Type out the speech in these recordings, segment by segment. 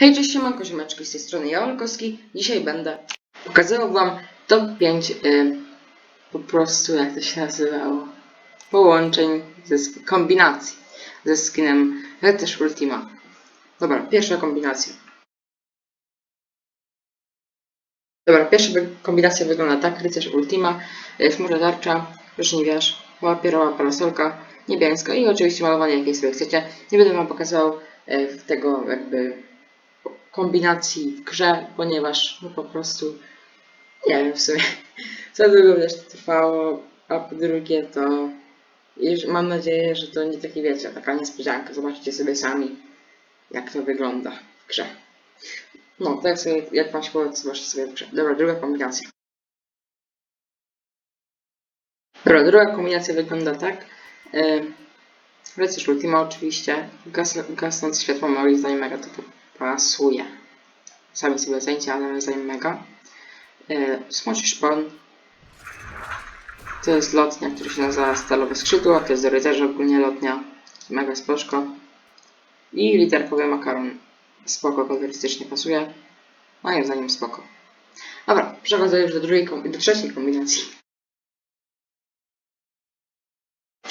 Hej, cześć, siemanko, ziomeczki, z tej strony ja, Olkowski. Dzisiaj będę pokazywał wam top 5 y, po prostu, jak to się nazywało, połączeń, ze, kombinacji ze skinem Rycerz Ultima. Dobra, pierwsza kombinacja. Dobra, pierwsza kombinacja wygląda tak, Rycerz Ultima, y, chmura tarcza, żniwiarz, papierowa parasolka, niebiańska i oczywiście malowanie jakie sobie chcecie. Nie będę wam pokazywał y, tego jakby kombinacji w grze, ponieważ no po prostu nie wiem w sumie za długo też to trwało, a po drugie to mam nadzieję, że to nie taki wiecie, taka niespodzianka. Zobaczcie sobie sami jak to wygląda w grze. No, tak sobie, jak wam się to zobaczcie sobie w grze. Dobra, druga kombinacja. Dobra, druga kombinacja wygląda tak. Yy, Ultima oczywiście, gas, gasnąc światło moim zdaniem mega to pasuje. Sami sobie ocencie, ale moim zdaniem mega. Yy, Smoczy szpon. To jest lotnia, która się nazywa Stalowe Skrzydło, to jest do rycerza ogólnie lotnia. Mega spoczko. I literkowy makaron. Spoko, kolorystycznie pasuje. Moim zdaniem spoko. Dobra, przechodzę już do drugiej, do trzeciej kombinacji.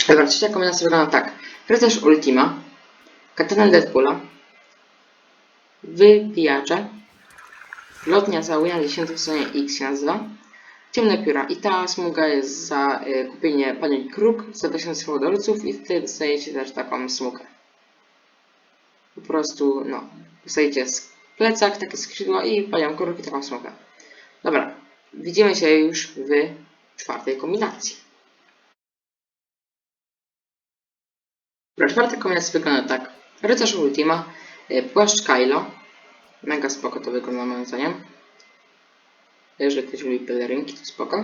Dobra, trzecia kombinacja wygląda tak. Rycerz Ultima, katana Deadpoola, wybijacze, lotnia za na 10 stronie X się nazywa, ciemne pióra i ta smuga jest za y, kupienie pani kruk za 1000 hodolców i wtedy dostajecie też taką smugę. Po prostu, no, dostajecie plecak, takie skrzydła i panią kruk i taką smugę. Dobra, widzimy się już w czwartej kombinacji. Dobra, czwarta kombinacja wygląda tak. Rycerz Ultima, płaszcz Kylo. Mega spoko to wygląda moim zdaniem. Jeżeli ktoś lubi pelerynki, to spoko.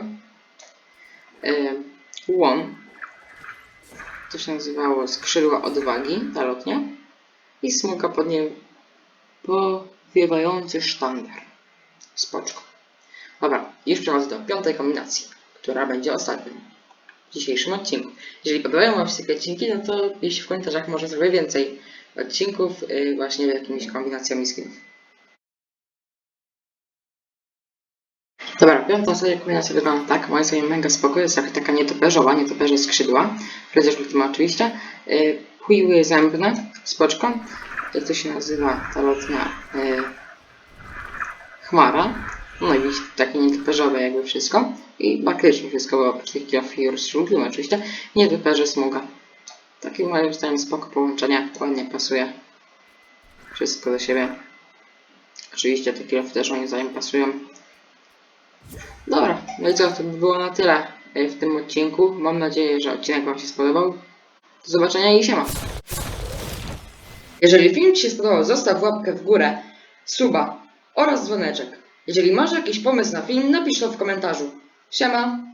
Y, Łom. To się nazywało skrzydła odwagi, ta lotnia. I smuga pod nim powiewający sztandar. Spoczko. Dobra, już przechodzę do piątej kombinacji, która będzie ostatnią w dzisiejszym odcinku. Jeżeli podobają Wam się takie odcinki, no to piszcie w komentarzach, może zrobię więcej odcinków yy, właśnie jakimiś kombinacjami skinów. Dobra, piąta sobie kombinacja wygląda tak, moim zdaniem mega spoko, jest jak taka nietoperzowa, nietoperze skrzydła, przecież Ultima oczywiście, płyły zębne, spoczko, jak to się nazywa ta lotnia, yy, chmara, no i takie nietoperzowe jakby wszystko. I bakrycznie wszystko, bo oprócz tych kilofów i rozszczulimy oczywiście. Nietoperze smuga. Takie moim zdaniem spoko połączenie, ładnie pasuje. Wszystko do siebie. Oczywiście te kilofy też moim zdaniem pasują. Dobra, no i co, to by było na tyle e, w tym odcinku. Mam nadzieję, że odcinek Wam się spodobał. Do zobaczenia i siema. Jeżeli film Ci się spodobał, zostaw łapkę w górę, suba oraz dzwoneczek. Jeżeli masz jakiś pomysł na film, napisz to w komentarzu. Siema!